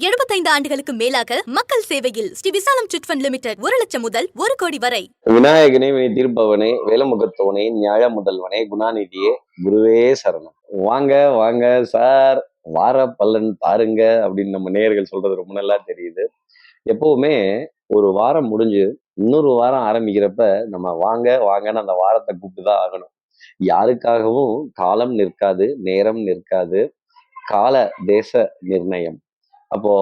75 ஆண்டுகளுக்கு மேலாக மக்கள் சேவையில் ஸ்ரீ விசாலம் சிட்ஃபண்ட் லிமிடெட் ஒரு லட்சம் முதல் ஒரு கோடி வரை. விநாயகனே வினை தீர்ப்பவனே வேலமுகத்தவனே ஞாழ முதல்வனே குணாநிதியே குருவே சரணம். வாங்க வாங்க சார். வார பல்லன் பாருங்க அப்படின்னு நம்ம நேயர்கள் சொல்றது ரொம்ப நல்லா தெரியுது. எப்பவுமே ஒரு வாரம் முடிஞ்சு இன்னொரு வாரம் ஆரம்பிக்கிறப்ப நம்ம வாங்க வாங்கன்னு அந்த வாரத்தை கூப்பிட்டு தான் ஆகணும். யாருக்காகவும் காலம் நிற்காது நேரம் நிற்காது. கால தேச நிர்ணயம். அப்போ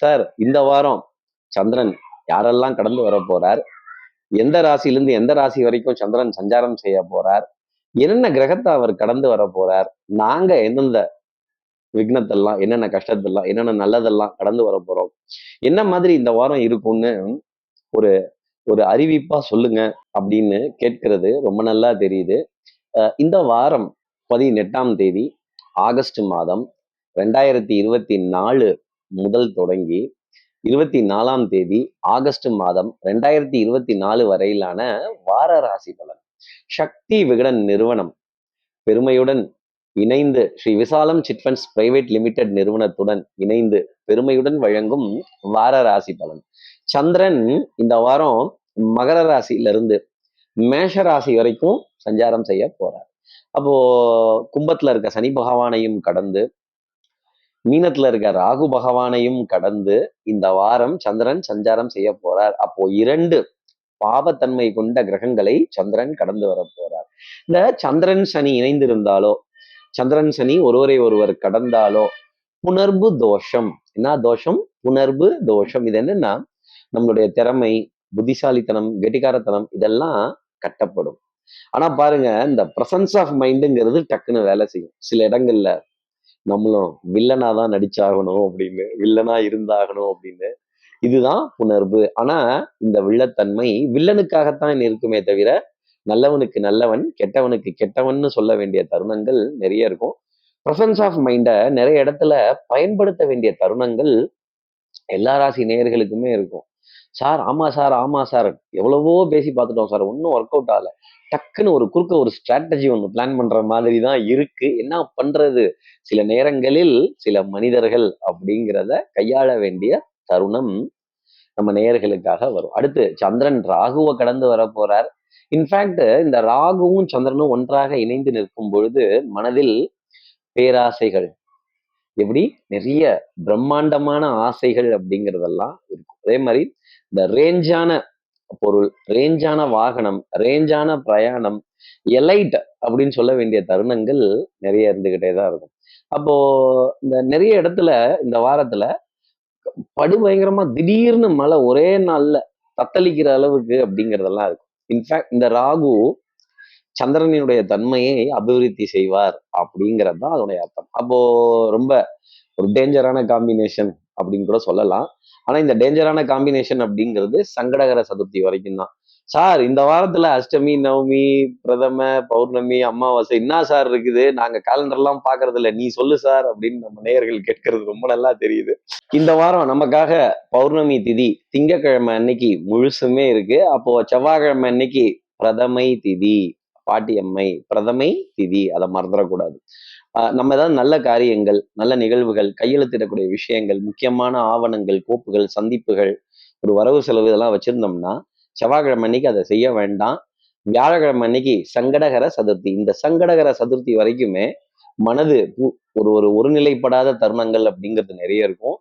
சார் இந்த வாரம் சந்திரன் யாரெல்லாம் கடந்து வர போறார்? எந்த ராசியிலிருந்து எந்த ராசி வரைக்கும் சந்திரன் சஞ்சாரம் செய்ய போறார்? என்னென்ன கிரகத்தை அவர் கடந்து வர போறார்? நாங்க எந்தெந்த விக்னத்தெல்லாம் என்னென்ன கஷ்டத்தெல்லாம் என்னென்ன நல்லதெல்லாம் கடந்து வர போறோம்? என்ன மாதிரி இந்த வாரம் இருக்கும்னு ஒரு ஒரு அறிவிப்பா சொல்லுங்க அப்படின்னு கேட்கிறது ரொம்ப நல்லா தெரியுது. இந்த வாரம் பதினெட்டாம் தேதி ஆகஸ்ட் மாதம் ரெண்டாயிரத்தி இருபத்தி நாலு முதல் தொடங்கி இருபத்தி நாலாம் தேதி ஆகஸ்ட் மாதம் ரெண்டாயிரத்தி இருபத்தி நாலு வரையிலான வார ராசி பலன். சக்தி விகடன் நிறுவனம். பெருமையுடன் இணைந்து ஸ்ரீ விசாலம் சிட்ஃபண்ட்ஸ் பிரைவேட் லிமிடெட் நிறுவனத்துடன் இணைந்து பெருமையுடன் வழங்கும் வார ராசி பலன். சந்திரன் இந்த வாரம் மகர ராசியிலிருந்து மேஷ ராசி வரைக்கும் சஞ்சாரம் செய்ய போறார். அப்போ கும்பத்துல இருக்க சனி பகவானையும் கடந்து மீனத்துல இருக்க ராகு பகவானையும் கடந்து இந்த வாரம் சந்திரன் சஞ்சாரம் செய்ய போறார். அப்போ இரண்டு பாவத்தன்மை கொண்ட கிரகங்களை சந்திரன் கடந்து வர போறார். இந்த சந்திரன் சனி இணைந்திருந்தாலோ சந்திரன் சனி ஒருவரை ஒருவர் கடந்தாலோ புணர்வு தோஷம். என்ன தோஷம்? புணர்வு தோஷம். இது என்னன்னா நம்மளுடைய திறமை புத்திசாலித்தனம் கெட்டிக்காரத்தனம் இதெல்லாம் கட்டப்படும். ஆனா பாருங்க இந்த பிரசன்ஸ் ஆஃப் மைண்டுங்கிறது டக்குன்னு வேலை செய்யும். சில இடங்கள்ல நம்மளும் வில்லனா தான் நடிச்சாகணும் அப்படின்னு வில்லனா இருந்தாகணும் அப்படின்னு. இதுதான் உணர்வு. ஆனா இந்த வில்லத்தன்மை வில்லனுக்காகத்தான் இருக்குமே தவிர நல்லவனுக்கு நல்லவன் கெட்டவனுக்கு கெட்டவன்னு சொல்ல வேண்டிய தருணங்கள் நிறைய இருக்கும். ப்ரசன்ஸ் ஆஃப் மைண்டை நிறைய இடத்துல பயன்படுத்த வேண்டிய தருணங்கள் எல்லா ராசி நேயர்களுக்குமே இருக்கும். சார் ஆமா சார் ஆமா சார். எவ்வளவோ பேசி பார்த்துட்டோம் சார். ஒன்றும் ஒர்க் அவுட் ஆகலை. டக்குன்னு ஒரு குறுக்க ஒரு ஸ்ட்ராட்டஜி ஒன்று பிளான் பண்ற மாதிரி தான் இருக்கு. என்ன பண்றது? சில நேரங்களில் சில மனிதர்கள் அப்படிங்கிறத கையாள வேண்டிய தருணம் நம்ம நேயர்களுக்காக வரும். அடுத்து சந்திரன் ராகுவை கடந்து வர போறார். இன்ஃபேக்ட் இந்த ராகுவும் சந்திரனும் ஒன்றாக இணைந்து நிற்கும் பொழுது மனதில் பேராசைகள். எப்படி? நிறைய பிரம்மாண்டமான ஆசைகள் அப்படிங்கிறதெல்லாம் இருக்கும். அதே மாதிரி இந்த ரேஞ்சான பொருள் ரேஞ்சான வாகனம் ரேஞ்சான பிரயாணம் எலைட் அப்படின்னு சொல்ல வேண்டிய தருணங்கள் நிறைய இருந்துகிட்டே தான் இருக்கும். அப்போ இந்த நிறைய இடத்துல இந்த வாரத்துல படுபயங்கரமா திடீர்னு மழை ஒரே நாள்ல தத்தளிக்கிற அளவுக்கு அப்படிங்கிறதெல்லாம் இருக்கும். இன்ஃபேக்ட் இந்த ராகு சந்திரனினுடைய தன்மையை அபிவிருத்தி செய்வார் அப்படிங்கிறது தான் அதனுடைய அர்த்தம். அப்போ ரொம்ப ஒரு டேஞ்சரான காம்பினேஷன் அப்படின்னு கூட சொல்லலாம். ஆனா இந்த டேஞ்சரான காம்பினேஷன் அப்படிங்கிறது சங்கடகர சதுர்த்தி வரைக்கும் தான் சார் இந்த வாரத்துல அஷ்டமி நவமி பிரதம பௌர்ணமி அமாவாசை என்ன சார் இருக்குது? நாங்க காலண்டர்லாம் பாக்குறது இல்ல நீ சொல்லு சார் அப்படின்னு நம்ம நேயர்கள் கேட்கறது ரொம்ப நல்லா தெரியுது. இந்த வாரம் நமக்காக பௌர்ணமி திதி திங்கக்கிழமை அன்னைக்கு முழுசுமே இருக்கு. அப்போ செவ்வாய்க்கிழமை அன்னைக்கு பிரதமை திதி பாட்டியம்மை பிரதமை திதி அதை மறந்துடக்கூடாது. நம்ம ஏதாவது நல்ல காரியங்கள் நல்ல நிகழ்வுகள் கையெழுத்திடக்கூடிய விஷயங்கள் முக்கியமான ஆவணங்கள் கோப்புகள் சந்திப்புகள் ஒரு வரவு செலவு இதெல்லாம் வச்சிருந்தோம்னா செவ்வாய்க்கிழமை அன்னைக்கு அதை செய்ய வேண்டாம். வியாழக்கிழமை அன்னைக்கு சங்கடகர சதுர்த்தி. இந்த சங்கடகர சதுர்த்தி வரைக்குமே மனது ஒரு ஒரு ஒருநிலைப்படாத தருணங்கள் அப்படிங்கிறது நிறைய இருக்கும்.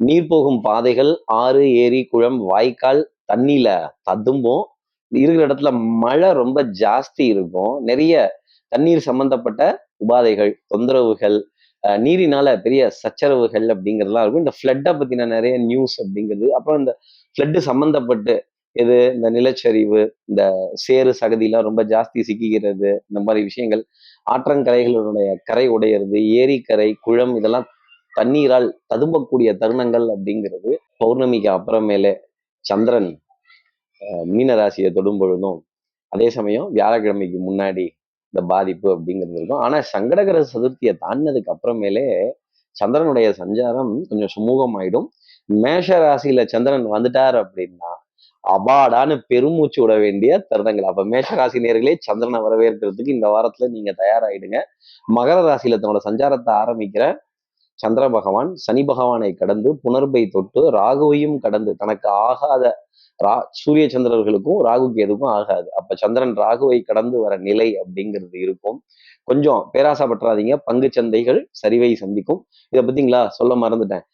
நீர் போகும் பாதைகள் ஆறு ஏரி குளம் வாய்க்கால் தண்ணியில ததும்பும். இருக்கிற இடத்துல மழை ரொம்ப ஜாஸ்தி இருக்கும். நிறைய தண்ணீர் சம்பந்தப்பட்ட உபாதைகள் தொந்தரவுகள் நீரினால பெரிய சச்சரவுகள் அப்படிங்கிறதுலாம் இருக்கும். இந்த ஃப்ளட்டை பத்தின நிறைய நியூஸ் அப்படிங்கிறது அப்புறம் இந்த ஃப்ளட்டு சம்பந்தப்பட்டு எது இந்த நிலச்சரிவு இந்த சேறு சகதியெல்லாம் ரொம்ப ஜாஸ்தி சிக்கிக்கிறது இந்த மாதிரி விஷயங்கள். ஆற்றங்கரைகளுடைய கரை உடையிறது ஏரிக்கரை குளம் இதெல்லாம் தண்ணீரால் ததும்பக்கூடிய தருணங்கள் அப்படிங்கிறது பௌர்ணமிக்கு அப்புறமேலே சந்திரன் மீனராசியை தொடும் பொழுதும் அதே சமயம் வியாழக்கிழமைக்கு முன்னாடி இந்த பாதிப்பு அப்படிங்கிறது இருக்கும். ஆனால் சங்கடகர சதுர்த்தியை தாண்டினதுக்கு அப்புறமேலே சந்திரனுடைய சஞ்சாரம் கொஞ்சம் சுமூகமாயிடும். மேஷ ராசியில சந்திரன் வந்துட்டார் அப்படின்னா அபாடான்னு பெருமூச்சு விட வேண்டிய தருணங்கள். அப்ப மேஷ ராசி நேர்களே சந்திரனை வரவேற்கிறதுக்கு இந்த வாரத்துல நீங்க தயாராயிடுங்க. மகர ராசியில தன்னோட சஞ்சாரத்தை ஆரம்பிக்கிற சந்திர பகவான் சனி பகவானை கடந்து புனர்பை தொட்டு ராகுவையும் கடந்து தனக்கு ஆகாத ரா சூரிய சந்திரர்களுக்கும் ராகுக்கு எதுக்கும் ஆகாது. அப்ப சந்திரன் ராகுவை கடந்து வர நிலை அப்படிங்கிறது இருக்கும். கொஞ்சம் பேராசைப்பட்டுறாதீங்க. பங்கு சந்தைகள் சரிவை சந்திக்கும். இதை பத்திங்களா? சொல்ல மறந்துட்டேன்.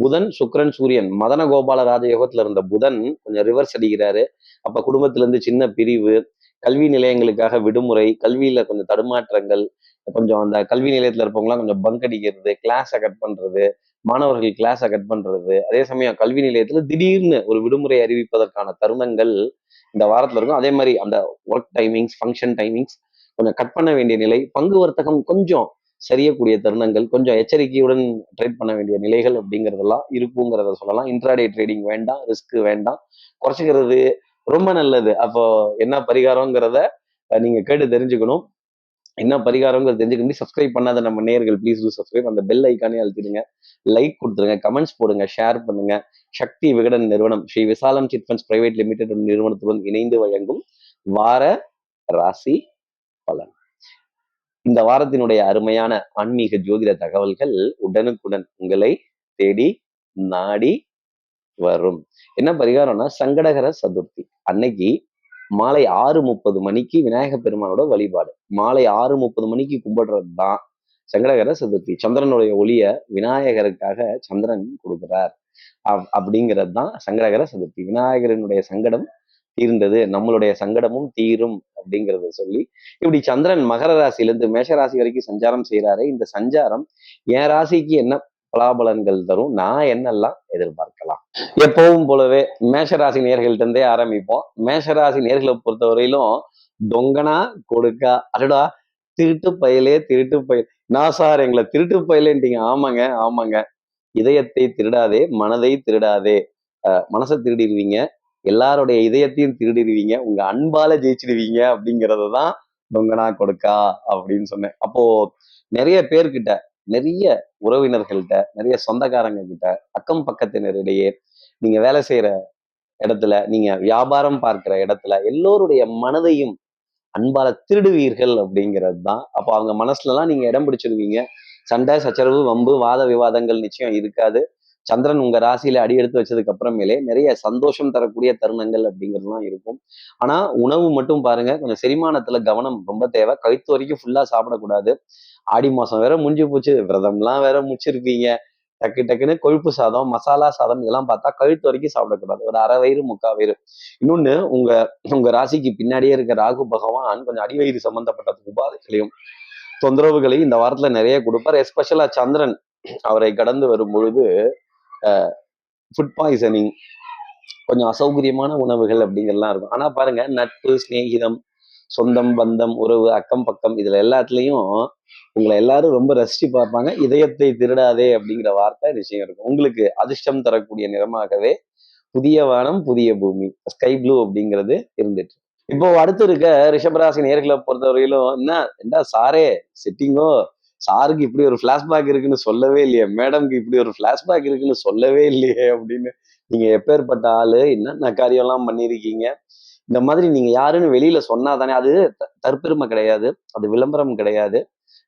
புதன் சுக்கிரன் சூரியன். மதன கோபால ராஜயோகத்துல இருந்த புதன் கொஞ்சம் ரிவர்ஸ் அடிக்கிறாரு. அப்ப குடும்பத்துல இருந்து சின்ன பிரிவு கல்வி நிலையங்களுக்காக விடுமுறை கல்வியில கொஞ்சம் தடுமாற்றங்கள் கொஞ்சம் அந்த கல்வி நிலையத்தில் இருப்பவங்களாம் கொஞ்சம் பங்க் அடிக்கிறது கிளாஸை கட் பண்ணுறது மாணவர்கள் கிளாஸை கட் பண்ணுறது அதே சமயம் கல்வி நிலையத்தில் திடீர்னு ஒரு விடுமுறை அறிவிப்பதற்கான தருணங்கள் இந்த வாரத்தில் இருக்கும். அதே மாதிரி அந்த ஒர்க் டைமிங்ஸ் ஃபங்க்ஷன் டைமிங்ஸ் கொஞ்சம் கட் பண்ண வேண்டிய நிலை பங்கு வர்த்தகம் கொஞ்சம் சரியக்கூடிய தருணங்கள் கொஞ்சம் எச்சரிக்கையுடன் ட்ரேட் பண்ண வேண்டிய நிலைகள் அப்படிங்கிறதெல்லாம் இருக்குங்கிறத சொல்லலாம். இன்ட்ராடே ட்ரேடிங் வேண்டாம் ரிஸ்க் வேண்டாம். குறைச்சிக்கிறது ரொம்ப நல்லது. அப்போ என்ன பரிகாரங்கிறத நீங்க கேட்டு தெரிஞ்சுக்கணும். என்ன பரிகாரங்கிறது தெரிஞ்சுக்கணும் சப்ஸ்கிரைப் பண்ணாத நம்ம நேயர்கள் ப்ளீஸ் டூ சப்ஸ்கிரைப் அந்த பெல் ஐக்கானே அழுத்திடுங்க. லைக் கொடுத்துருங்க. கமெண்ட்ஸ் போடுங்க. ஷேர் பண்ணுங்க. சக்தி விகடன் நிறுவனம் ஸ்ரீ விசாலம் சிட் ஃபண்ட்ஸ் பிரைவேட் லிமிடெட் நிறுவனத்துடன் இணைந்து வழங்கும் வார ராசி பலன். இந்த வாரத்தினுடைய அருமையான ஆன்மீக ஜோதிட தகவல்கள் உடனுக்குடன் உங்களை தேடி நாடி வரும். என்ன பரிகாரம்னா சங்கடகர சதுர்த்தி. அன்னைக்கு மாலை ஆறு முப்பது மணிக்கு விநாயக பெருமானோட வழிபாடு. மாலை ஆறு முப்பது மணிக்கு கும்பிடுறது தான் சங்கடகர சதுர்த்தி. சந்திரனுடைய ஒளிய விநாயகருக்காக சந்திரன் கொடுக்கிறார். அப்- அப்படிங்கிறது தான் சங்கடகர சதுர்த்தி. விநாயகரனுடைய சங்கடம் தீர்ந்தது நம்மளுடைய சங்கடமும் தீரும் அப்படிங்கிறத சொல்லி இப்படி சந்திரன் மகர ராசியிலிருந்து மேஷ ராசி வரைக்கும் சஞ்சாரம் செய்யறாரு இந்த சஞ்சாரம் என் ராசிக்கு என்ன பலாபலன்கள் தரும் நான் என்னெல்லாம் எதிர்பார்க்கலாம்? எப்பவும் போலவே மேஷராசி நேர்கள்ட்டே இருந்தே ஆரம்பிப்போம். மேஷராசி நேர்களை பொறுத்தவரையிலும் தொங்கனா கொடுக்கா அடடா திருட்டு பயலே திருட்டு பயல் நான் சார் எங்களை திருட்டு பயலேன்ட்டீங்க. ஆமாங்க ஆமாங்க. இதயத்தை திருடாதே மனதை திருடாதே. அஹ் மனசை திருடிடுவீங்க. எல்லாருடைய இதயத்தையும் திருடிடுவீங்க. உங்க அன்பால ஜெயிச்சிடுவீங்க அப்படிங்கிறது தான் தொங்கனா கொடுக்கா அப்படின்னு சொன்னேன். அப்போ நிறைய பேர்கிட்ட நிறைய உறவினர்கள்ட்ட நிறைய சொந்தக்காரங்க கிட்ட அக்கம் பக்கத்தினரிடையே நீங்க வேலை செய்யற இடத்துல நீங்க வியாபாரம் பார்க்கிற இடத்துல எல்லோருடைய மனதையும் அன்பால திருடுவீர்கள் அப்படிங்கிறது தான் அப்போ அவங்க மனசுலலாம் நீங்க இடம் பிடிச்சிருவீங்க. சண்டை சச்சரவு வம்பு வாத விவாதங்கள் நிச்சயம் இருக்காது. சந்திரன் உங்க ராசியில அடி எடுத்து வச்சதுக்கு அப்புறமேலே நிறைய சந்தோஷம் தரக்கூடிய தருணங்கள் அப்படிங்கிறதுலாம் இருக்கும். ஆனா உணவு மட்டும் பாருங்க கொஞ்சம் செரிமானத்துல கவனம் ரொம்ப தேவை. கழுத்து வரைக்கும் ஃபுல்லா சாப்பிடக்கூடாது. ஆடி மாசம் வேற முடிஞ்சு போச்சு விரதம்லாம் வேற முடிச்சிருப்பீங்க டக்கு டக்குன்னு கொழுப்பு சாதம் மசாலா சாதம் இதெல்லாம் பார்த்தா கழுத்து வரைக்கும் சாப்பிடக்கூடாது. ஒரு அரை வயிறு முக்கா வயிறு. இன்னொன்னு உங்க உங்க ராசிக்கு பின்னாடியே இருக்க ராகு பகவான் கொஞ்சம் அடிவயிறு சம்பந்தப்பட்ட உபாதைகளையும் தொந்தரவுகளையும் இந்த வாரத்துல நிறைய கொடுப்பார். எஸ்பெஷலா சந்திரன் அவரை கடந்து வரும் பொழுது ஃபுட் பாய்சனிங் கொஞ்சம் அசௌகரியமான உணவுகள் அப்படிங்கிறலாம் இருக்கும். ஆனால் பாருங்க நட்பு சிநேகிதம் சொந்தம் பந்தம் உறவு அக்கம் பக்கம் இதில் எல்லாத்துலேயும் உங்களை எல்லாரும் ரொம்ப ரசிச்சு பார்ப்பாங்க. இதயத்தை திருடாதே அப்படிங்கிற வார்த்தை நிச்சயம் இருக்கும். உங்களுக்கு அதிர்ஷ்டம் தரக்கூடிய நிறமாகவே புதிய வானம் புதிய பூமி ஸ்கை ப்ளூ அப்படிங்கிறது இருந்துட்டு இப்போ அடுத்து இருக்க ரிஷபராசி நேர்களை பொறுத்தவரையிலும் என்ன என்ன சாரே செட்டிங்கோ சாருக்கு இப்படி ஒரு ஃப்ளாஷ்பேக் இருக்குன்னு சொல்லவே இல்லையே. மேடம்க்கு இப்படி ஒரு ஃப்ளாஷ்பேக் இருக்குன்னு சொல்லவே இல்லையே அப்படின்னு நீங்க எப்பேற்பட்ட ஆளு என்னென்ன காரியம்லாம் பண்ணியிருக்கீங்க? இந்த மாதிரி நீங்க யாருன்னு வெளியில சொன்னா தானே அது த- தற்பெருமை கிடையாது அது விளம்பரம் கிடையாது.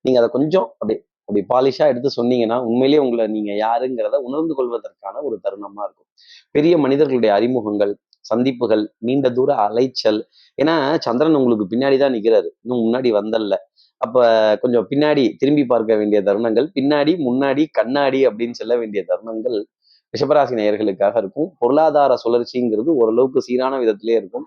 நீங்க அதை கொஞ்சம் அப்படி அப்படி பாலிஷா எடுத்து சொன்னீங்கன்னா உண்மையிலேயே உங்களை நீங்க யாருங்கிறத உணர்ந்து கொள்வதற்கான ஒரு தருணமா இருக்கும். பெரிய மனிதர்களுடைய அறிமுகங்கள் சந்திப்புகள் நீண்ட தூர அலைச்சல். ஏன்னா சந்திரன் உங்களுக்கு பின்னாடி தான் நிற்கிறாரு இன்னும் முன்னாடி வந்தல்ல. அப்ப கொஞ்சம் பின்னாடி திரும்பி பார்க்க வேண்டிய தருணங்கள் பின்னாடி முன்னாடி கண்ணாடி அப்படின்னு சொல்ல வேண்டிய தருணங்கள் ரிஷபராசி நேயர்களுக்காக இருக்கும். பொருளாதார சுழற்சிங்கிறது ஓரளவுக்கு சீரான விதத்திலே இருக்கும்.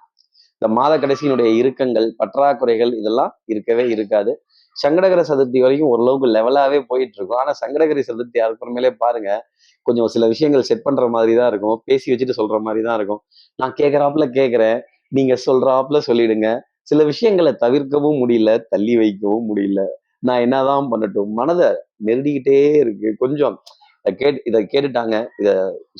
இந்த மாத கடைசியினுடைய இறுக்கங்கள் பற்றாக்குறைகள் இதெல்லாம் இருக்கவே இருக்காது. சங்கடகர சதுர்த்தி வரைக்கும் ஓரளவுக்கு லெவலாகவே போயிட்டு இருக்கும் ஆனால் சங்கடகரி சதுர்த்தி அதுக்கப்புறமேலே பாருங்க கொஞ்சம் சில விஷயங்கள் செட் பண்ற மாதிரி தான் இருக்கும். பேசி வச்சுட்டு சொல்ற மாதிரி தான் இருக்கும். நான் கேட்கறாப்புல கேட்குறேன் நீங்க சொல்றாப்புல சொல்லிடுங்க. சில விஷயங்களை தவிர்க்கவும் முடியல தள்ளி வைக்கவும் முடியல. நான் என்னதான் பண்ணட்டும் மனதை நெருடிக்கிட்டே இருக்கு. கொஞ்சம் இதை கேட் இதை கேட்டுட்டாங்க இதை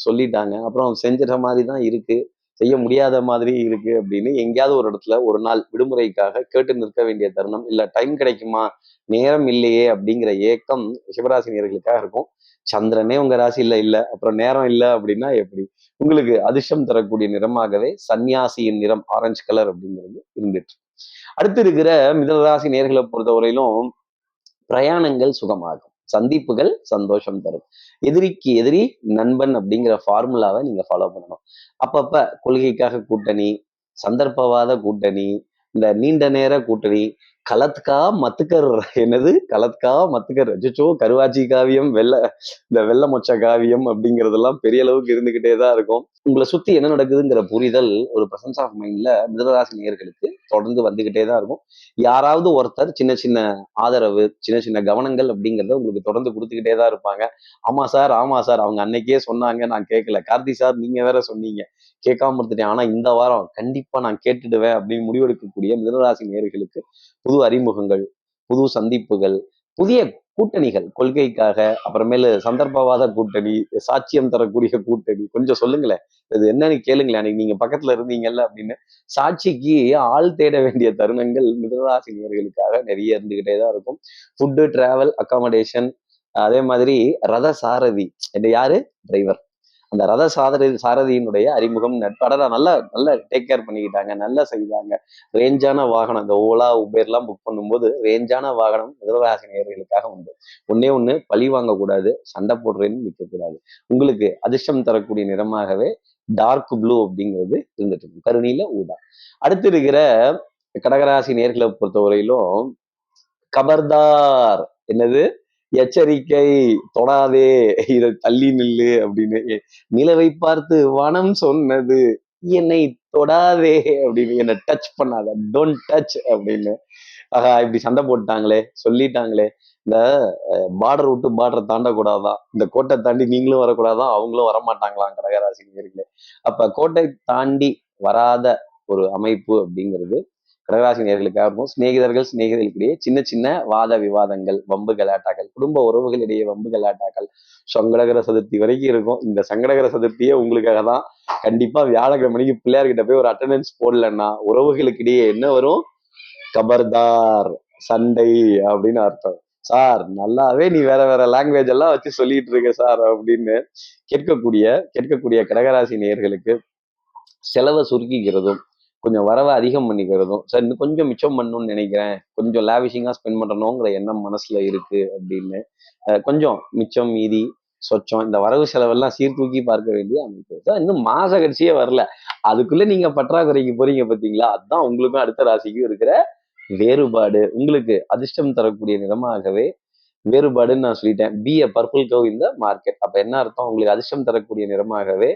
சொல்லிட்டாங்க. அப்புறம் செஞ்சிட மாதிரி தான் இருக்கு. செய்ய முடியாத மாதிரி இருக்கு அப்படின்னு எங்கேயாவது ஒரு இடத்துல ஒரு நாள் விடுமுறைக்காக கேட்டு நிற்க வேண்டிய தருணம். இல்லை டைம் கிடைக்குமா? நேரம் இல்லையே அப்படிங்கிற ஏக்கம் சிவராசினியர்களுக்காக இருக்கும். சந்திரனே உங்க ராசியில இல்ல அப்புறம் நேரம் இல்ல அப்படின்னா எப்படி? உங்களுக்கு அதிர்ஷ்டம் தரக்கூடிய நிறமாகவே சன்னியாசியின் நிறம் ஆரஞ்சு கலர் அப்படிங்கிறது இருந்துட்டு. அடுத்து இருக்கிற மிதனராசி நேர்களை பொறுத்தவரையிலும் பிரயாணங்கள் சுகமாகும். சந்திப்புகள் சந்தோஷம் தரும். எதிரிக்கு எதிரி நண்பன் அப்படிங்கிற ஃபார்முலாவை நீங்க ஃபாலோ பண்ணணும். அப்பப்ப கொள்கைக்காக கூட்டணி சந்தர்ப்பவாத கூட்டணி இந்த நீண்ட நேர கூட்டணி கலத்கா மத்துக்கர் என்னது? கலத்கா மத்துக்கர். அச்சோ கருவாச்சி காவியம் வெள்ள இந்த வெள்ள மொச்ச காவியம் அப்படிங்கிறதெல்லாம் பெரிய அளவுக்கு இருந்துகிட்டே தான் இருக்கும். உங்களை சுத்தி என்ன நடக்குதுங்கிற புரிதல் ஒரு பிரசன்ஸ் ஆஃப் மைண்ட்ல மிதனராசி நேயர்களுக்கு தொடர்ந்து வந்துகிட்டே தான் இருக்கும். யாராவது ஒருத்தர் சின்ன சின்ன ஆதரவு சின்ன சின்ன கவனங்கள் அப்படிங்கிறத உங்களுக்கு தொடர்ந்து கொடுத்துக்கிட்டே தான் இருப்பாங்க. ஆமா சார் ஆமா சார் அவங்க அன்னைக்கே சொன்னாங்க நான் கேட்கல கார்த்தி சார் நீங்க வேற சொன்னீங்க. கேட்காம இருந்துட்டேன். ஆனா இந்த வாரம் கண்டிப்பா நான் கேட்டுடுவேன் அப்படின்னு முடிவெடுக்கக்கூடிய மிதனராசி நேயர்களுக்கு புது அறிமுகங்கள் புது சந்திப்புகள் புதிய கூட்டணிகள் கொள்கைக்காக அப்புறமேலு சந்தர்ப்பவாத கூட்டணி சாட்சியம் தரக்கூடிய கூட்டணி கொஞ்சம் சொல்லுங்களேன். இது என்னன்னு கேளுங்களேன் அன்னைக்கு நீங்க பக்கத்துல இருந்தீங்கல்ல அப்படின்னு. சாட்சிக்கு ஆள் தேட வேண்டிய தருணங்கள் மிதராசினியர்களுக்காக நிறைய இருந்துகிட்டே தான் இருக்கும். ஃபுட்டு டிராவல் அக்காமடேஷன் அதே மாதிரி ரத சாரதி. இது யாரு? டிரைவர் அந்த ரத சாரதி சாரதியினுடைய அறிமுகம் நட்படா நல்லா நல்லா டேக் கேர் பண்ணிக்கிட்டாங்க நல்லா செய்தாங்க. ரேஞ்சான வாகனம் இந்த ஓலா உபேர்லாம் புக் பண்ணும்போது ரேஞ்சான வாகனம் மிதராசி நேர்களுக்காக உண்டு. ஒன்னே ஒண்ணு பழி வாங்கக்கூடாது சண்டை போடுறேன்னு நிற்கக்கூடாது. உங்களுக்கு அதிர்ஷ்டம் தரக்கூடிய நிறமாகவே டார்க் ப்ளூ அப்படிங்கிறது இருந்துட்டு இருக்கும் கருணியில ஊதா. அடுத்து இருக்கிற கடகராசி நேர்களை பொறுத்தவரையிலும் கபர்தார். என்னது? எச்சரிக்கை தொடாதே இதை தள்ளி நில்லு அப்படின்னு. நிலவை பார்த்து வனம் சொன்னது என்னை தொடாதே அப்படின்னு என்னை டச் பண்ணாத டோன்ட் டச் அப்படின்னு. ஆஹா இப்படி சண்டை போட்டாங்களே சொல்லிட்டாங்களே. இந்த பார்டர் விட்டு பார்டரை தாண்டக்கூடாதான். இந்த கோட்டை தாண்டி நீங்களும் வரக்கூடாதான் அவங்களும் வரமாட்டாங்களாம் கடகராசி நேர்களே அப்ப கோட்டை தாண்டி வராத ஒரு அமைப்பு அப்படிங்கிறது கடகராசி நேர்களுக்காக இருக்கும் சிநேகிதர்கள் சிநேகிதர்களுக்கிடையே சின்ன சின்ன வாத விவாதங்கள் வம்பு கலாட்டாக்கள் குடும்ப உறவுகளிடையே வம்பு கலாட்டாக்கள் சங்கடகர சதுர்த்தி வரைக்கும் இருக்கும். இந்த சங்கடகர சதுர்த்தியே உங்களுக்காக தான். கண்டிப்பா வியாழக்கிழமைக்கு பிள்ளையார்கிட்ட போய் ஒரு அட்டண்டன்ஸ் போடலன்னா உறவுகளுக்கிடையே என்ன வரும்? கபர்தார் சண்டை அப்படின்னு அர்த்தம். சார் நல்லாவே நீ வேற வேற லாங்குவேஜ் எல்லாம் வச்சு சொல்லிட்டு இருக்க சார் அப்படின்னு கேட்கக்கூடிய கேட்கக்கூடிய கடகராசி நேயர்களுக்கு செலவை சுருக்கிக்கிறதும் கொஞ்சம் வரவை அதிகம் பண்ணிக்கிறதும். சார் இன்னும் கொஞ்சம் மிச்சம் பண்ணணும்னு நினைக்கிறேன். கொஞ்சம் லேவிஷிங்காக ஸ்பெண்ட் பண்ணணுங்கிற எண்ணம் மனசில் இருக்குது அப்படின்னு. கொஞ்சம் மிச்சம் மீதி சொச்சம் இந்த வரவு செலவெல்லாம் சீர்தூக்கி பார்க்க வேண்டிய அமைப்பு. சார் இன்னும் மாச கட்சியே வரல. அதுக்குள்ளே நீங்கள் பற்றாக்குறைக்கு போகிறீங்க பார்த்தீங்களா அதுதான் உங்களுக்கும் அடுத்த ராசிக்கும் இருக்கிற வேறுபாடு. உங்களுக்கு அதிர்ஷ்டம் தரக்கூடிய நிறமாகவே வேறுபாடுன்னு நான் சொல்லிட்டேன். பி அ பர்பிள் கவ் இந்த மார்க்கெட் அப்போ என்ன அர்த்தம்? உங்களுக்கு அதிர்ஷ்டம் தரக்கூடிய நிறமாகவே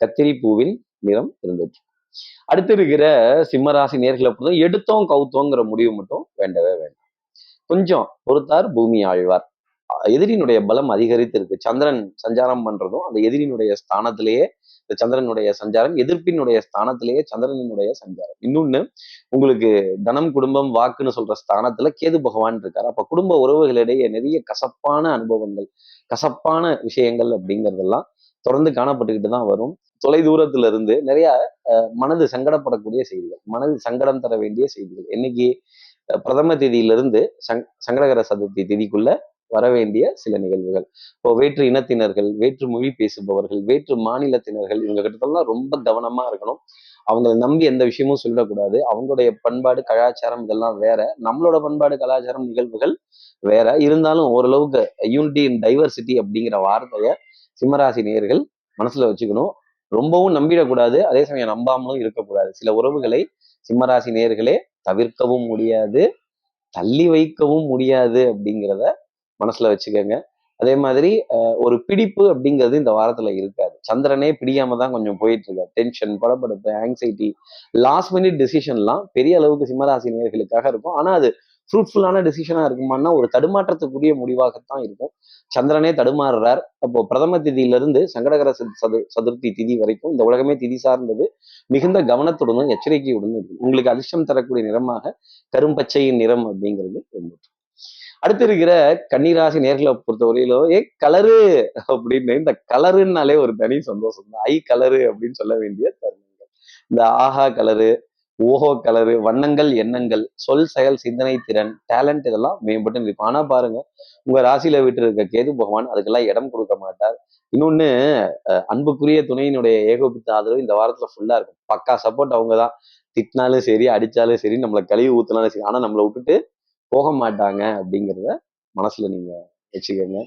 கத்திரி பூவின் நிறம் இருந்துச்சு. அடுத்து இருக்கிற சிம்மராசி நேர்களை பொறுத்தவரை எடுத்தோம் கவுத்தோங்கிற முடிவு மட்டும் வேண்டவே வேண்டாம். கொஞ்சம் பொறுத்தார் பூமி ஆழ்வார். எதிரினுடைய பலம் அதிகரித்து இருக்கு சந்திரன் சஞ்சாரம் பண்றதும் அந்த எதிரினுடைய ஸ்தானத்திலேயே இந்த சந்திரனுடைய சஞ்சாரம் எதிர்ப்பினுடைய ஸ்தானத்திலேயே சந்திரனினுடைய சஞ்சாரம். இன்னொன்னு உங்களுக்கு தனம் குடும்பம் வாக்குன்னு சொல்ற ஸ்தானத்துல கேது பகவான் இருக்காரு. அப்ப குடும்ப உறவுகளிடையே நிறைய கசப்பான அனுபவங்கள் கசப்பான விஷயங்கள் அப்படிங்கறதெல்லாம் தொடர்ந்து காணப்பட்டுக்கிட்டு தான் வரும். தொலை தூரத்துல இருந்து நிறைய மனது சங்கடப்படக்கூடிய செய்திகள் மனது சங்கடம் தர வேண்டிய செய்திகள். என்னைக்கு பிரதம தேதியிலிருந்து சங் சங்கடகர சதுர்த்தி தேதிக்குள்ள வர வேண்டிய சில நிகழ்வுகள். இப்போ வேற்று இனத்தினர்கள் வேற்று மொழி பேசுபவர்கள் வேற்று மாநிலத்தினர்கள் இவங்க கிட்டத்தெல்லாம் ரொம்ப கவனமா இருக்கணும். அவங்களை நம்பி எந்த விஷயமும் சொல்லிடக்கூடாது அவங்களுடைய பண்பாடு கலாச்சாரம் இதெல்லாம் வேற. நம்மளோட பண்பாடு கலாச்சாரம் நிகழ்வுகள் வேற. இருந்தாலும் ஓரளவுக்கு யூனிட்டி இன் டைவர்சிட்டி அப்படிங்கிற வார்த்தையை சிம்மராசி நேயர்கள் மனசுல வச்சுக்கணும். ரொம்பவும் நம்பிடக்கூடாது. அதே சமயம் நம்பாமலும் இருக்கக்கூடாது. சில உறவுகளை சிம்மராசி நேர்களே தவிர்க்கவும் முடியாது. தள்ளி வைக்கவும் முடியாது அப்படிங்கிறத மனசுல வச்சுக்கோங்க. அதே மாதிரி ஒரு பிடிப்பு அப்படிங்கிறது இந்த வாரத்துல இருக்காது. சந்திரனே பிடிக்காம தான் கொஞ்சம் போயிட்டு இருக்காரு டென்ஷன் படப்படப்பு ஆங்ஸைட்டி லாஸ்ட் மினிட் டிசிஷன்லாம் பெரிய அளவுக்கு சிம்மராசி நேர்களுக்காக இருக்கும். ஆனா அது ஃப்ரூட்ஃபுல்லான டெசிஷனா இருக்குமான்னா ஒரு தடுமாற்றத்துக்குரிய முடிவாகத்தான் இருக்கும். சந்திரனே தடுமாறுறார். அப்போ பிரதம திதியிலிருந்து சங்கடகர சது- சதுர்த்தி திதி வரைக்கும் இந்த உலகமே திதி சார்ந்தது. மிகுந்த கவனத்துடனும் எச்சரிக்கையுடனும் இருக்கும். உங்களுக்கு அதிர்ஷ்டம் தரக்கூடிய நிறமாக கரும்பச்சையின் நிறம் அப்படிங்கிறது ரொம்ப அடுத்து இருக்கிற கன்னிராசி நேர்களை பொறுத்தவரையிலோ ஏ கலரு! அப்படின்னு இந்த கலருன்னாலே ஒரு தனி சந்தோஷம் தான் ஐ கலரு அப்படின்னு சொல்ல வேண்டிய தருணங்கள். இந்த ஆஹா கலரு ஓஹோ கலரு வண்ணங்கள் எண்ணங்கள் சொல் செயல் சிந்தனை திறன் டேலண்ட் இதெல்லாம் மேம்பட்டு இருக்கும் ஆனா பாருங்க உங்க ராசியில விட்டு இருக்க கேது பகவான் அதுக்கெல்லாம் இடம் கொடுக்க மாட்டார். இன்னொன்னு அஹ், அன்புக்குரிய துணையினுடைய ஏகோபித்த ஆதரவு இந்த வாரத்துல ஃபுல்லா இருக்கும். பக்கா சப்போர்ட் அவங்க தான். திட்டினாலும் சரி அடிச்சாலும் சரி நம்மளை கழுவி ஊத்தினாலும் சரி ஆனா நம்மளை விட்டுட்டு போக மாட்டாங்க அப்படிங்கிறத மனசுல நீங்க வச்சுக்கோங்க.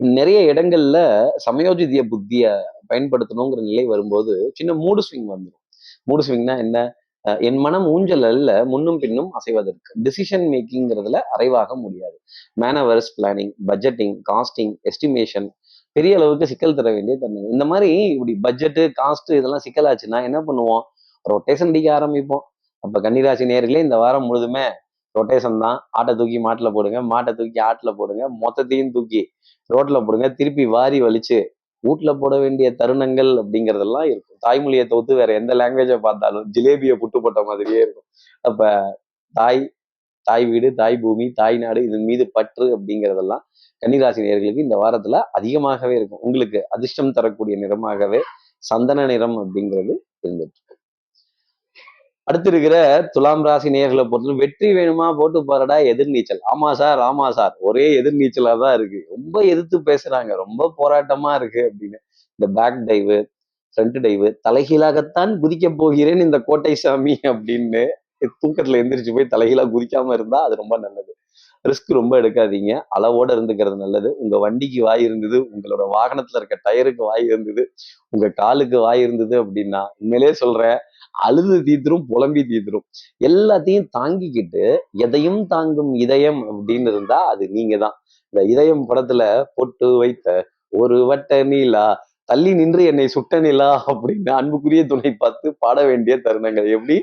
நிறைய இடங்கள்ல சமயோஜிதிய புத்திய பயன்படுத்தணுங்கிற நிலை வரும்போது சின்ன மூடு ஸ்விங் வந்துடும் மூடு ஸ்விங்னா என்ன? என் மனம் ஊஞ்சல் அல்ல முன்னும் பின்னும் அசைவதற்கு. டிசிஷன் மேக்கிங்கிறதுல அறைவாக முடியாது. Manoeuvres planning budgeting costing estimation பெரிய அளவுக்கு சிக்கல் தர வேண்டிய தருணம். இந்த மாதிரி இப்படி பட்ஜெட்டு காஸ்ட் இதெல்லாம் சிக்கலாச்சுன்னா என்ன பண்ணுவோம்? ரொட்டேஷன் அடிக்க ஆரம்பிப்போம். அப்ப கன்னிராசி நேர்களே இந்த வாரம் முழுதுமே ரொட்டேஷன் தான். ஆட்டை தூக்கி மாட்டில் போடுங்க மாட்டை தூக்கி ஆட்டில் போடுங்க மொத்தத்தையும் தூக்கி ரோட்டில் போடுங்க. திருப்பி வாரி வலிச்சு வீட்ல போட வேண்டிய தருணங்கள் அப்படிங்கறதெல்லாம் இருக்கும். தாய்மொழியை தவிர்த்து வேற எந்த லாங்குவேஜை பார்த்தாலும் ஜிலேபியை புட்டு போட்ட மாதிரியே இருக்கும். அப்ப தாய் தாய் வீடு தாய் பூமி தாய் நாடு இதன் மீது பற்று அப்படிங்கிறதெல்லாம் கன்னிராசி நேர்களுக்கு இந்த வாரத்துல அதிகமாகவே இருக்கும். உங்களுக்கு அதிர்ஷ்டம் தரக்கூடிய நிறமாகவே சந்தன நிறம் அப்படிங்கிறது இருந்துட்டு அடுத்து இருக்கிற துலாம் ராசி நேர்களை பொறுத்தவரை வெற்றி வேணுமா? போட்டு பாருடா எதிர்நீச்சல். ஆமா சார் ஆமா சார். ஒரே எதிர்நீச்சலா தான் இருக்கு. ரொம்ப எதிர்த்து பேசுறாங்க. ரொம்ப போராட்டமா இருக்கு அப்படின்னு. இந்த பேக் டைவு ஃப்ரண்ட் டைவு தலைகீழாகத்தான் குதிக்க போகிறேன் இந்த கோட்டை சாமி அப்படின்னு தூக்கத்துல எந்திரிச்சு போய் தலைகீழா குதிக்காம இருந்தா அது ரொம்ப நல்லது. ரிஸ்க் ரொம்ப எடுக்காதீங்க. அளவோட இருந்துக்கிறது நல்லது. உங்க வண்டிக்கு வாய் இருந்தது உங்களோட வாகனத்துல இருக்க டயருக்கு வாய் இருந்தது உங்க காலுக்கு வாய் இருந்தது அப்படின்னா உண்மையிலே சொல்றேன் அழுது தீத்துரும் புலம்பி தீத்துரும் எல்லாத்தையும் தாங்கிக்கிட்டு எதையும் தாங்கும் இதயம் அப்படின்னு இருந்தா அது நீங்க தான் இந்த இதயம் படத்துல பொட்டு வைத்த ஒரு வட்ட நீலா தள்ளி நின்று என்னை சுட்ட நிலா அப்படின்னு அன்புக்குரிய துணை பார்த்து பாட வேண்டிய தருணங்கள். எப்படி?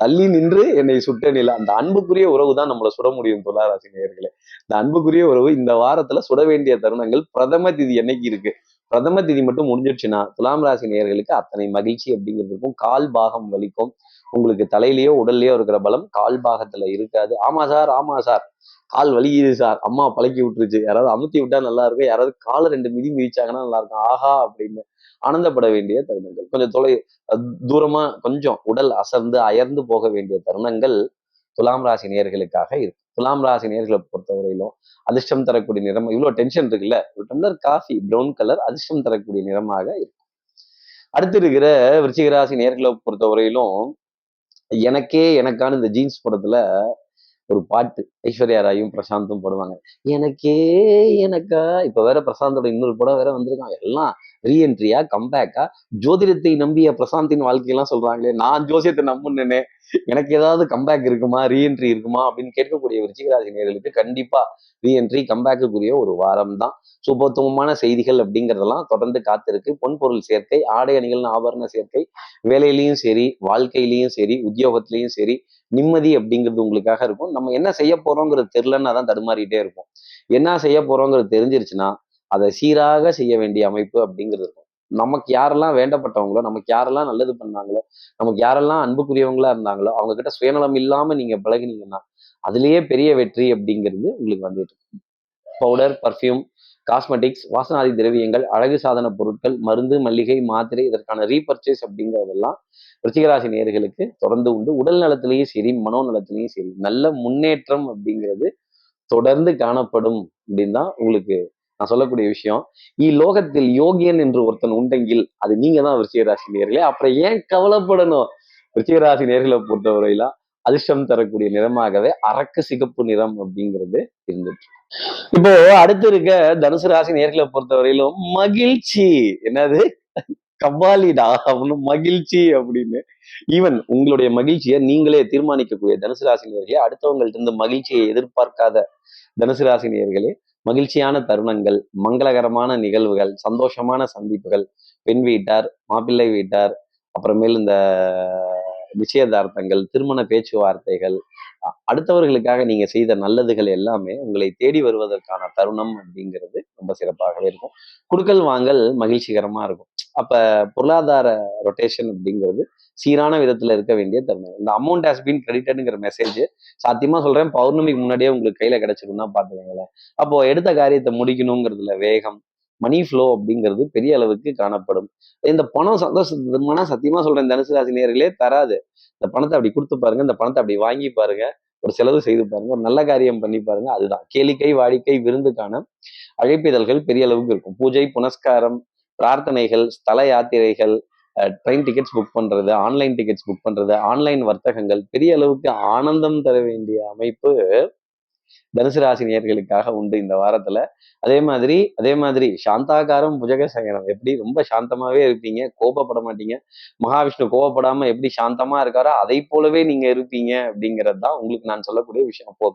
தள்ளி நின்று என்னை சுட்ட நிலா. அந்த அன்புக்குரிய உறவு தான் நம்மளை சுட முடியும் துளாராசி நேயர்களே. இந்த அன்புக்குரிய உறவு இந்த வாரத்துல சுட வேண்டிய தருணங்கள். பிரதம திதி என்னைக்கு இருக்கு? பிரதம திதி மட்டும் முடிஞ்சிடுச்சுன்னா துலாம் ராசி நேர்களுக்கு அத்தனை மகிழ்ச்சி அப்படிங்கிறது இருக்கும். கால் பாகம் வலிக்கும். உங்களுக்கு தலையிலயோ உடல்லையோ இருக்கிற பலம் கால் பாகத்துல இருக்காது. ஆமா சார் ஆமா சார். கால் வலிக்குது சார். அம்மா பழக்கி விட்டுருச்சு. யாராவது அமுத்தி விட்டா நல்லா இருக்கும். யாராவது காலை ரெண்டு மிதி மிதிச்சாங்கன்னா நல்லா இருக்கும். ஆஹா அப்படின்னு ஆனந்தப்பட வேண்டிய தருணங்கள். கொஞ்சம் தொலை தூரமா கொஞ்சம் உடல் அசர்ந்து அயர்ந்து போக வேண்டிய தருணங்கள். துலாம் ராசி நேர்களுக்காக இருக்கு. துலாம் ராசி நேர்களை பொறுத்தவரையிலும் அதிர்ஷ்டம் தரக்கூடிய நிறம் இவ்வளவு டென்ஷன் இருக்குல்ல? ஒரு டம்ளர் காஃபி பிரவுன் கலர் அதிர்ஷ்டம் தரக்கூடிய நிறமாக இருக்கும். அடுத்து இருக்கிற விருச்சிகராசி நேர்களை பொறுத்தவரையிலும் எனக்கே எனக்கான இந்த ஜீன்ஸ் படத்துல ஒரு பாட்டு ஐஸ்வர்யா ராயும் பிரசாந்தும் போடுவாங்க. எனக்கே எனக்கா இப்ப வேற பிரசாந்தோட இன்னொரு படம் வேற வந்திருக்கான். எல்லாம் ரீஎன்ட்ரியா கம்பேக்கா ஜோதிடத்தை நம்பிய பிரசாந்தின் வாழ்க்கையெல்லாம் சொல்றாங்களே நான் ஜோசியத்தை நம்புனேனே எனக்கு ஏதாவது கம்பேக் இருக்குமா ரீஎன்ட்ரி இருக்குமா அப்படின்னு கேட்கக்கூடிய விருச்சிகராசி நேர்களுக்கு கண்டிப்பா ரீஎன்ட்ரி கம்பேக்குரிய ஒரு வாரம் தான் சுபத்துவமான செய்திகள் அப்படிங்கிறதெல்லாம் தொடர்ந்து காத்திருக்கு. பொன்பொருள் சேர்க்கை ஆடை அணிகள் ஆபரண சேர்க்கை வேலையிலையும் சரி வாழ்க்கையிலையும் சரி உத்தியோகத்திலையும் சரி நிம்மதி அப்படிங்கிறது உங்களுக்காக இருக்கும். நம்ம என்ன செய்ய போறோங்கிறது தெரிலன்னா தான் தடுமாறிட்டே இருக்கும் என்ன செய்ய போறோங்கிறது தெரிஞ்சிருச்சுன்னா அதை சீராக செய்ய வேண்டிய அமைப்பு அப்படிங்கிறது இருக்கும். நமக்கு யாரெல்லாம் வேண்டப்பட்டவங்களோ நமக்கு யாரெல்லாம் நல்லது பண்ணாங்களோ நமக்கு யாரெல்லாம் அன்புக்குரியவங்களா இருந்தாங்களோ அவங்க கிட்ட சுயநலம் இல்லாம நீங்க பழகினீங்கன்னா அதுலேயே பெரிய வெற்றி அப்படிங்கிறது உங்களுக்கு வந்துட்டு பவுடர் பர்ஃப்யூம் காஸ்மெட்டிக்ஸ் வாசனாதி திரவியங்கள் அழகு சாதன பொருட்கள் மருந்து மல்லிகை மாத்திரை இதற்கான ரீபர்ச்சேஸ் அப்படிங்கிறதெல்லாம் ரிச்சிகராசி நேர்களுக்கு தொடர்ந்து உண்டு. உடல் நலத்திலையும் சரி மனோநலத்திலையும் சரி நல்ல முன்னேற்றம் அப்படிங்கிறது தொடர்ந்து காணப்படும் அப்படின்னு தான் உங்களுக்கு நான் சொல்லக்கூடிய விஷயம் இலோகத்தில் யோகியன் என்று ஒருத்தன் உண்டெங்கில் அது நீங்க தான் விருச்சிகராசி நேர்களே. அப்புறம் ஏன் கவலைப்படணும்? விருச்சிகராசி நேர்களை பொறுத்தவரையில அதிர்ஷ்டம் தரக்கூடிய நிறமாகவே அரக்கு சிகப்பு நிறம் அப்படிங்கிறது இருந்துட்டு இப்போ அடுத்து இருக்க தனுசு ராசி நேர்களை பொறுத்தவரையிலும் மகிழ்ச்சி. என்னது? கபாலிடா அப்படின்னு மகிழ்ச்சி அப்படின்னு. ஈவன் உங்களுடைய மகிழ்ச்சியை நீங்களே தீர்மானிக்கக்கூடிய தனுசு ராசினியர்களே அடுத்தவங்கள்ட்ட இருந்து மகிழ்ச்சியை எதிர்பார்க்காத தனுசு ராசினியர்களே மகிழ்ச்சியான தருணங்கள் மங்களகரமான நிகழ்வுகள் சந்தோஷமான சந்திப்புகள். பெண் வீட்டார் மாப்பிள்ளை வீட்டார் அப்புறமேல் இந்த நிச்சயதார்த்தங்கள் திருமண பேச்சுவார்த்தைகள் அடுத்தவர்களுக்காக நீங்க செய்த நல்லதுகள் எல்லாமே உங்களை தேடி வருவதற்கான தருணம் அப்படிங்கிறது ரொம்ப சிறப்பாகவே இருக்கும். குடுக்கல் வாங்கல் மகிழ்ச்சிகரமா இருக்கும். அப்ப பொருளாதார ரொட்டேஷன் அப்படிங்கிறது சீரான விதத்துல இருக்க வேண்டிய தருணம். இந்த அமௌண்ட் ஹாஸ் பீன் கிரெடிட்டட்ங்கிற மெசேஜ் சாத்தியமா சொல்றேன். பௌர்ணமிக்கு முன்னாடியே உங்களுக்கு கையில கிடைச்சிருந்தா பாத்துக்கோங்களேன் அப்போ எடுத்த காரியத்தை முடிக்கணுங்கிறதுல வேகம் மணி ஃப்ளோ அப்படிங்கிறது பெரிய அளவுக்கு காணப்படும். இந்த பணம் சந்தோஷமான சத்தியமா சொல்றேன் தனுசு ராசி நேர்களே தராது. இந்த பணத்தை அப்படி கொடுத்து பாருங்க இந்த பணத்தை அப்படி வாங்கி பாருங்க ஒரு செலவு செய்து பாருங்க ஒரு நல்ல காரியம் பண்ணி பாருங்க அதுதான். கேளிக்கை வாடிக்கை விருந்துக்கான அழைப்பிதழ்கள் பெரிய அளவுக்கு இருக்கும். பூஜை புனஸ்காரம் பிரார்த்தனைகள் ஸ்தல யாத்திரைகள் ட்ரெயின் டிக்கெட்ஸ் புக் பண்றது ஆன்லைன் டிக்கெட்ஸ் புக் பண்றது ஆன்லைன் வர்த்தகங்கள் பெரிய அளவுக்கு ஆனந்தம் தர வேண்டிய அமைப்பு தனுசு ராசி நேர்களுக்காக உண்டு இந்த வாரத்துல. அதே மாதிரி அதே மாதிரி சாந்தாகாரம் புஜக சயனம் எப்படி ரொம்ப சாந்தமாவே இருப்பீங்க கோபப்பட மாட்டீங்க. மகாவிஷ்ணு கோபப்படாம எப்படி சாந்தமா இருக்காரோ அதை போலவே நீங்க இருப்பீங்க அப்படிங்கிறது தான் உங்களுக்கு நான் சொல்லக்கூடிய விஷயம். அப்போ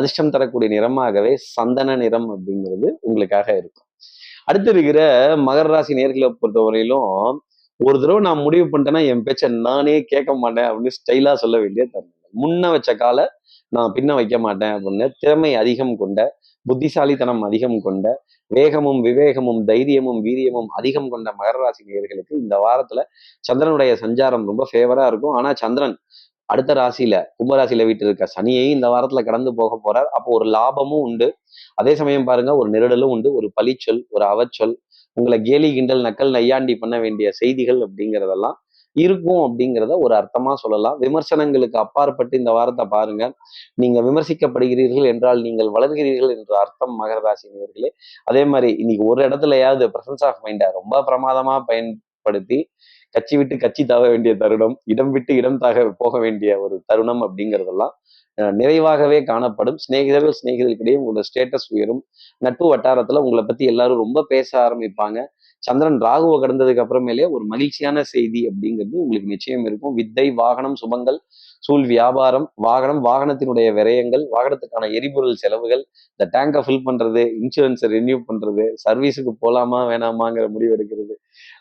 அதிர்ஷ்டம் தரக்கூடிய நிறமாகவே சந்தன நிறம் அப்படிங்கிறது உங்களுக்காக இருக்கும். அடுத்து இருக்கிற மகர ராசி நேர்களை பொறுத்தவரையிலும் ஒரு தடவை நான் முடிவு பண்ணிட்டேன்னா என் பேச்சை நானே கேட்க மாட்டேன் அப்படின்னு ஸ்டைலா சொல்ல வேண்டிய தருணங்கள். முன்ன வச்ச காலை நான் பின்ன வைக்க மாட்டேன் அப்படின்னு திறமை அதிகம் கொண்ட புத்திசாலித்தனம் அதிகம் கொண்ட வேகமும் விவேகமும் தைரியமும் வீரியமும் அதிகம் கொண்ட மகர ராசி நேர்களுக்கு இந்த வாரத்துல சந்திரனுடைய சஞ்சாரம் ரொம்ப ஃபேவரா இருக்கும். ஆனா சந்திரன் அடுத்த ராசியில கும்பராசியில வீட்டு இருக்க சனியையும் இந்த வாரத்துல கடந்து போக போறார். அப்போ ஒரு லாபமும் உண்டு. அதே சமயம் பாருங்க ஒரு நெருடலும் உண்டு ஒரு பழிச்சொல் ஒரு அவச்சொல் உங்களை கேலி கிண்டல் நக்கல் நையாண்டி பண்ண வேண்டிய செய்திகள் அப்படிங்கிறதெல்லாம் இருக்கும் அப்படிங்கிறத ஒரு அர்த்தமா சொல்லலாம். விமர்சனங்களுக்கு அப்பாற்பட்டு இந்த வாரத்தை பாருங்க. நீங்க விமர்சிக்கப்படுகிறீர்கள் என்றால் நீங்கள் வளர்கிறீர்கள் என்ற அர்த்தம் மகர ராசி அதே மாதிரி இன்னைக்கு ஒரு இடத்துலயாவது பிரசன்ஸ் ஆஃப் மைண்டை ரொம்ப பிரமாதமா பயன்படுத்தி கட்சி விட்டு கட்சி தாக வேண்டிய தருணம் இடம் விட்டு இடம் தாக போக வேண்டிய ஒரு தருணம் அப்படிங்கிறதெல்லாம் நிறைவாகவே காணப்படும். சிநேகிதர்கள் சிநேகிதர்களுக்கிடையே உங்களோட ஸ்டேட்டஸ் உயரும். நட்பு வட்டாரத்துல உங்களை பத்தி எல்லாரும் ரொம்ப பேச ஆரம்பிப்பாங்க. சந்திரன் ராகுவை கடந்ததுக்கு அப்புறமேலே ஒரு மகிழ்ச்சியான செய்தி அப்படிங்கிறது உங்களுக்கு நிச்சயம் இருக்கும். வித்தை வாகனம் சுபங்கள் சூழ் வியாபாரம் வாகனம் வாகனத்தினுடைய விரயங்கள் வாகனத்துக்கான எரிபொருள் செலவுகள் இந்த டேங்கை ஃபில் பண்றது இன்சூரன்ஸை ரினியூ பண்றது சர்வீஸுக்கு போலாமா வேணாமாங்கிற முடிவு எடுக்கிறது.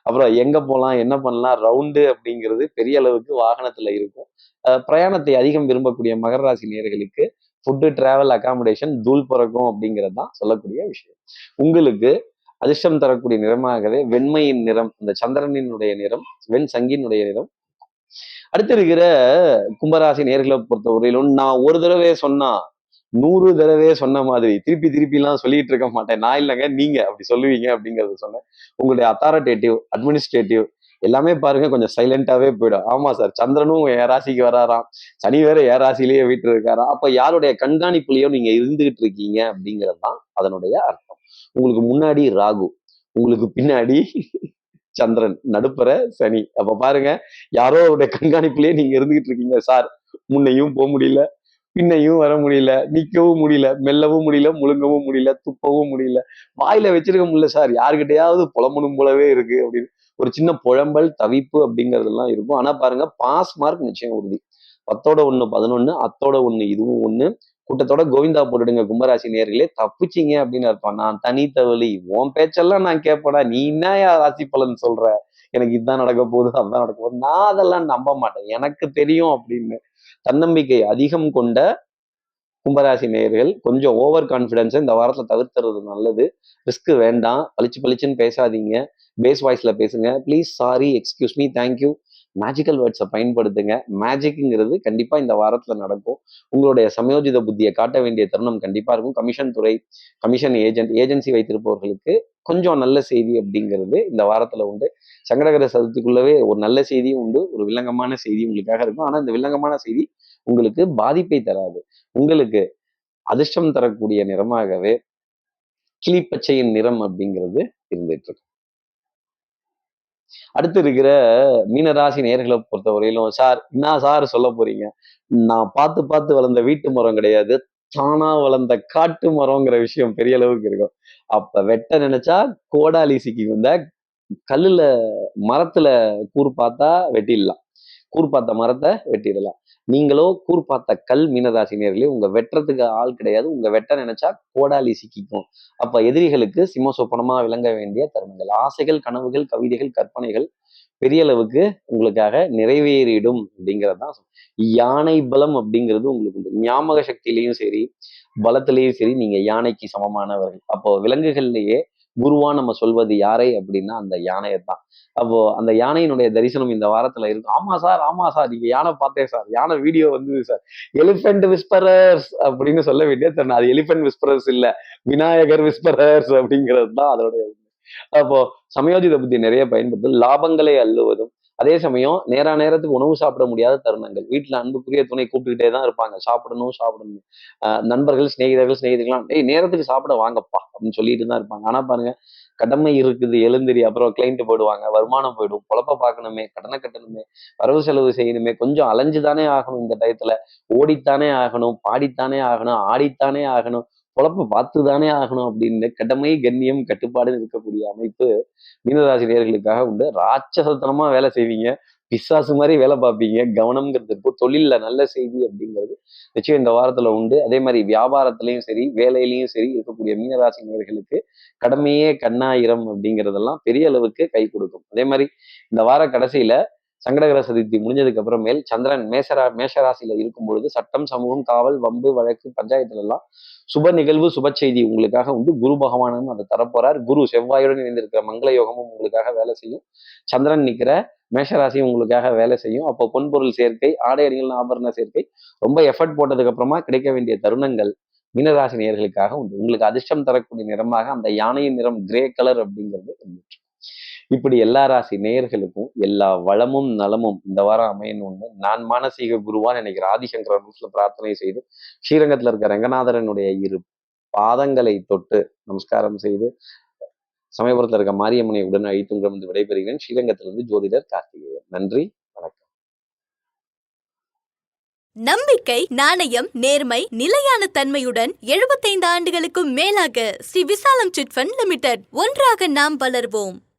அப்புறம் எங்க போகலாம் என்ன பண்ணலாம் ரவுண்டு அப்படிங்கிறது பெரிய அளவுக்கு வாகனத்துல இருக்கும். பிரயாணத்தை அதிகம் விரும்பக்கூடிய மகர ராசி நேயர்களுக்கு ஃபுட்டு டிராவல் அகாமடேஷன் தூள் பிறக்கும் அப்படிங்கிறது தான் சொல்லக்கூடிய விஷயம். உங்களுக்கு அதிர்ஷ்டம் தரக்கூடிய நிறமாகவே வெண்மையின் நிறம் இந்த சந்திரனினுடைய நிறம் வெண் சங்கினுடைய நிறம். அடுத்து இருக்கிற கும்பராசி நேர்களை பொறுத்தவரையிலும் நான் ஒரு தடவை சொன்னா நூறு தடவை சொன்ன மாதிரி திருப்பி திருப்பி எல்லாம் சொல்லிட்டு இருக்க மாட்டேன். நான் இல்லைங்க நீங்க அப்படி சொல்லுவீங்க அப்படிங்கறத சொன்னேன். உங்களுடைய அத்தாரிட்டேட்டிவ் அட்மினிஸ்ட்ரேட்டிவ் எல்லாமே பாருங்க கொஞ்சம் சைலண்டாவே போயிடும். ஆமா சார் சந்திரனும் என் ராசிக்கு வராராம். சனி வேற என் ராசிலேயே வீட்டு இருக்காராம். அப்ப யாருடைய கண்காணிப்புலயோ நீங்க இருந்துகிட்டு இருக்கீங்க அப்படிங்கிறது தான் அதனுடைய அர்த்தம். உங்களுக்கு முன்னாடி ராகு உங்களுக்கு பின்னாடி சந்திரன் நடுப்புற சனி. அப்ப பாருங்க யாரோ அவருடைய கண்காணிப்புலயே நீங்க இருந்துகிட்டு இருக்கீங்க சார் முன்னையும் போக முடியல பின்னையும் வர முடியல நிக்கவும் முடியல மெல்லவும் முடியல முழுங்கவும் முடியல துப்பவும் முடியல. வாயில வச்சிருக்க முடியல சார் யாருக்கிட்டையாவது புலம்பணும் போலவே இருக்கு அப்படின்னு. ஒரு சின்ன புழம்பல் தவிப்பு அப்படிங்கறதெல்லாம் இருக்கும். ஆனா பாருங்க பாஸ் மார்க் நிச்சயம் உறுதி. பத்தோட ஒண்ணு பதினொன்னு அத்தோட ஒண்ணு இதுவும் ஒண்ணு. கூட்டத்தோட கோவிந்தா போட்டுடுங்க கும்பராசி நேர்களே தப்பிச்சிங்க அப்படின்னு இருப்பான் நான் தனித்தவழி உன் பேச்செல்லாம் நான் கேட்படா நீ என்ன ராசி பலன் சொல்ற? எனக்கு இதுதான் நடக்க போகுது அதுதான் நடக்க போகுது. நான் அதெல்லாம் நம்ப மாட்டேன். எனக்கு தெரியும் அப்படின்னு தன்னம்பிக்கை அதிகம் கொண்ட கும்பராசி நேர்கள் கொஞ்சம் ஓவர் கான்ஃபிடென்ஸை இந்த வாரத்தில் தவிர்த்துறது நல்லது. ரிஸ்க் வேண்டாம். பளிச்சு பளிச்சுன்னு பேசாதீங்க. பேஸ் வாய்ஸில் பேசுங்க. Please sorry excuse me thank you magical வேர்ட்ஸை பயன்படுத்துங்க. மேஜிக்ங்கிறது கண்டிப்பாக இந்த வாரத்தில் நடக்கும். உங்களுடைய சமயோஜித புத்தியை காட்ட வேண்டிய தருணம் கண்டிப்பாக இருக்கும். கமிஷன் துறை கமிஷன் ஏஜென்ட் ஏஜென்சி வைத்திருப்பவர்களுக்கு கொஞ்சம் நல்ல செய்தி அப்படிங்கிறது இந்த வாரத்தில் உண்டு. சங்கடகர சதுர்த்திக்குள்ளவே ஒரு நல்ல செய்தியும் உண்டு. ஒரு வில்லங்கமான செய்தி உங்களுக்காக இருக்கும். ஆனால் இந்த வில்லங்கமான செய்தி உங்களுக்கு பாதிப்பை தராது. உங்களுக்கு அதிர்ஷ்டம் தரக்கூடிய நிறமாகவே கிளிப்பச்சையின் நிறம் அப்படிங்கிறது இருந்துட்டு இருக்கும். அடுத்து இருக்கிற மீனராசி நேர்களை பொறுத்தவரையிலும் சார் என்ன சார் சொல்ல போறீங்க? நான் பார்த்து பார்த்து வளர்ந்த வீட்டு மரம் கிடையாது. தானா வளர்ந்த காட்டு மரம்ங்கிற விஷயம் பெரிய அளவுக்கு இருக்கும். அப்ப வெட்ட நினைச்சா கோடாலி சிக்கி வந்த கல்லுல மரத்துல கூர் பார்த்தா வெட்டிடலாம். கூர் பார்த்த மரத்தை வெட்டிடலாம். நீங்களோ கூர் பார்த்த கல் மீனராசினியர்களே உங்க வெட்டுறதுக்கு ஆள் கிடையாது. உங்க வெட்ட நினைச்சா கோடாலி சிக்கிக்கும். அப்ப எதிரிகளுக்கு சிம்ம சொப்பனமா விளங்க வேண்டிய தருணங்கள். ஆசைகள் கனவுகள் கவிதைகள் கற்பனைகள் பெரிய அளவுக்கு உங்களுக்காக நிறைவேறிடும் அப்படிங்கிறது தான் யானை பலம் அப்படிங்கிறது உங்களுக்கு உண்டு. ஞாபக சக்தியிலையும் சரி பலத்திலையும் சரி நீங்க யானைக்கு சமமானவர்கள். அப்போ விலங்குகள்லயே குருவா நம்ம சொல்வது யாரை அப்படின்னா அந்த யானையை தான். அப்போ அந்த யானையினுடைய தரிசனம் இந்த வாரத்துல இருக்கும் ஆமா சார் ஆமா சார். நீங்க யானை பார்த்தேன் சார். யானை வீடியோ வந்தது சார். எலிஃபென்ட் விஸ்பரர்ஸ் அப்படின்னு சொல்ல வேண்டிய தெரியல. அது எலிஃபென்ட் விஸ்பரர்ஸ் இல்ல. விநாயகர் விஸ்பரர்ஸ் அப்படிங்கிறது தான் அதோடைய அப்போ சமயோஜித புத்தி நிறைய பயன்படுத்தும் லாபங்களை அள்ளுவதும் அதே சமயம் நேரா நேரத்துக்கு உணவு சாப்பிட முடியாத தருணங்கள். வீட்டில் அன்புக்குரிய துணை கூப்பிட்டுக்கிட்டே தான் இருப்பாங்க. சாப்பிடணும் சாப்பிடணும். நண்பர்கள் சிநேகிதர்கள் சிநேகிதர்கள்லாம் டேய் நேரத்துக்கு சாப்பிட வாங்கப்பா அப்படின்னு சொல்லிட்டு தான் இருப்பாங்க. ஆனால் பாருங்க கடமை இருக்குது எழுந்திரி அப்புறம் கிளைண்ட் போயிடுவாங்க வருமானம் போயிடும் குழப்ப பார்க்கணுமே கடனை கட்டணுமே வரவு செலவு செய்யணுமே கொஞ்சம் அலைஞ்சுதானே ஆகணும் இந்த டயத்துல. ஓடித்தானே ஆகணும் பாடித்தானே ஆகணும் ஆடித்தானே ஆகணும் பொழப்ப பார்த்துதானே ஆகணும் அப்படின்னு கடமை கண்ணியம் கட்டுப்பாடு இருக்கக்கூடிய அமைப்பு மீனராசிரியர்களுக்காக உண்டு. ராட்சசத்தனமா வேலை செய்வீங்க. பிசாசு மாதிரி வேலை பார்ப்பீங்க. கவனம்ங்கிறது இருக்கும் தொழில்ல நல்ல செய்தி அப்படிங்கிறது நிச்சயம் இந்த வாரத்துல உண்டு. அதே மாதிரி வியாபாரத்திலையும் சரி வேலையிலையும் சரி இருக்கக்கூடிய மீனராசி நேர்களுக்கு கடமையே கண்ணாயிரம் அப்படிங்கிறதெல்லாம் பெரிய அளவுக்கு கை கொடுக்கும். அதே மாதிரி இந்த வார கடைசியில சங்கடகர சதுர்த்தி முடிஞ்சதுக்கு அப்புறமேல் சந்திரன் மேசரா மேஷராசியில இருக்கும் பொழுது சட்டம் சமூகம் காவல் வம்பு வழக்கு பஞ்சாயத்துல எல்லாம் சுப நிகழ்வு சுப செய்தி உங்களுக்காக உண்டு. குரு பகவானும் அதை தரப்போறார். குரு செவ்வாயுடன் இணைந்திருக்கிற மங்கள யோகமும் உங்களுக்காக வேலை செய்யும். சந்திரன் நிக்கிற மேஷராசியும் உங்களுக்காக வேலை செய்யும். அப்போ பொன்பொருள் சேர்க்கை ஆடை அணிகள் ஆபரண சேர்க்கை ரொம்ப எஃபர்ட் போட்டதுக்கு அப்புறமா கிடைக்க வேண்டிய தருணங்கள் மீனராசி நேர்களுக்காக உண்டு. உங்களுக்கு அதிர்ஷ்டம் தரக்கூடிய நிறமாக அந்த யானையின் நிறம் கிரே கலர் அப்படிங்கிறது இருந்துச்சு இப்படி எல்லா ராசி நேயர்களுக்கும் எல்லா வளமும் நலமும் இந்த வாரம் அமையணும்னு நான் மானசீக குருவான் இன்னைக்கு ஆதிசங்கர ரூஸ்ல பிரார்த்தனை செய்து ஸ்ரீரங்கத்துல இருக்க ரங்கநாதரனுடைய இரு பாதங்களை தொட்டு நமஸ்காரம் செய்து சமயபுரத்தில் இருக்க மாரியம்மனை உடன் அழைத்தும் வந்து விடைபெறுகிறேன். ஸ்ரீரங்கத்திலிருந்து ஜோதிடர் கார்த்திகேயன். நன்றி வணக்கம். நம்பிக்கை நாணயம் நேர்மை நிலையான தன்மையுடன் 75 ஆண்டுகளுக்கும் மேலாக ஸ்ரீ விசாலம் சிட்ஃபண்ட் லிமிடெட் ஒன்றாக நாம் வளர்வோம்.